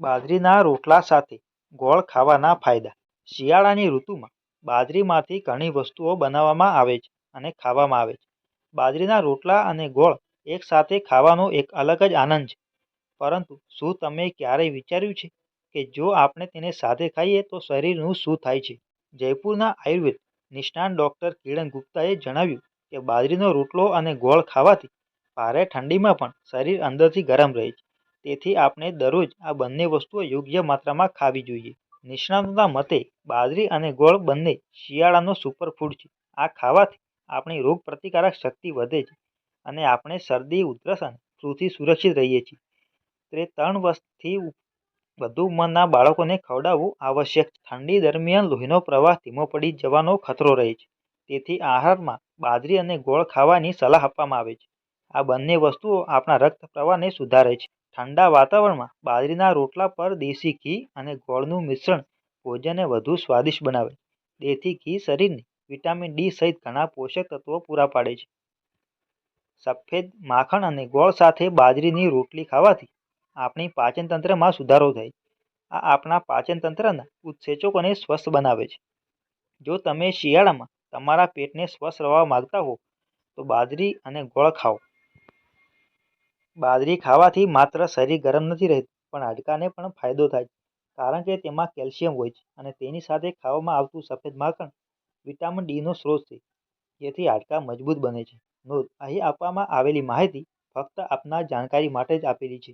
બાજરીના રોટલા સાથે ગોળ ખાવાના ફાયદા. શિયાળાની ઋતુમાં બાજરીમાંથી ઘણી વસ્તુઓ બનાવવામાં આવે છે અને ખાવામાં આવે છે. બાજરીના રોટલા અને ગોળ એકસાથે ખાવાનો એક અલગ જ આનંદ છે. પરંતુ શું તમે ક્યારેય વિચાર્યું છે કે જો આપણે તેને સાથે ખાઈએ તો શરીરનું શું થાય છે? જયપુરના આયુર્વેદ નિષ્ણાત ડૉક્ટર કિરણ ગુપ્તાએ જણાવ્યું કે બાજરીનો રોટલો અને ગોળ ખાવાથી ભારે ઠંડીમાં પણ શરીર અંદરથી ગરમ રહે છે. તેથી આપણે દરરોજ આ બંને વસ્તુઓ યોગ્ય માત્રામાં ખાવી જોઈએ. નિષ્ણાતોના મતે બાજરી અને ગોળ બંને શિયાળાનો સુપરફૂડ છે. આ ખાવાથી આપણી રોગપ્રતિકારક શક્તિ વધે છે અને આપણે શરદી, ઉધરસ અને ફ્લૂથી સુરક્ષિત રહીએ છીએ. તે ત્રણ વર્ષથી વધુ ઉંમરના બાળકોને ખવડાવવું આવશ્યક છે. ઠંડી દરમિયાન લોહીનો પ્રવાહ ધીમો પડી જવાનો ખતરો રહે છે. તેથી આહારમાં બાજરી અને ગોળ ખાવાની સલાહ આપવામાં આવે છે. આ બંને વસ્તુઓ આપણા રક્ત પ્રવાહને સુધારે છે. ઠંડા વાતાવરણમાં બાજરીના રોટલા પર દેશી ઘી અને ગોળનું મિશ્રણ ભોજનને વધુ સ્વાદિષ્ટ બનાવે. તેથી ઘી શરીરને વિટામિન ડી સહિત ઘણા પોષક તત્વો પૂરા પાડે છે. સફેદ, માખણ અને ગોળ સાથે બાજરીની રોટલી ખાવાથી આપણી પાચનતંત્રમાં સુધારો થાય. આ આપણા પાચનતંત્રના ઉત્સેચકોને સ્વસ્થ બનાવે છે. જો તમે શિયાળામાં તમારા પેટને સ્વસ્થ રહેવા માંગતા હો, તો બાજરી અને ગોળ ખાઓ. બાજરી ખાવાથી માત્ર શરીર ગરમ નથી રહેતું, પણ હાડકાને પણ ફાયદો થાય છે. કારણ કે તેમાં કેલ્શિયમ હોય છે અને તેની સાથે ખાવામાં આવતું સફેદ માખણ, વિટામિન ડીનો સ્ત્રોત છે. જેથી હાડકાં મજબૂત બને છે. નોંધ, અહીં આપવામાં આવેલી માહિતી ફક્ત આપના જાણકારી માટે જ આપેલી છે.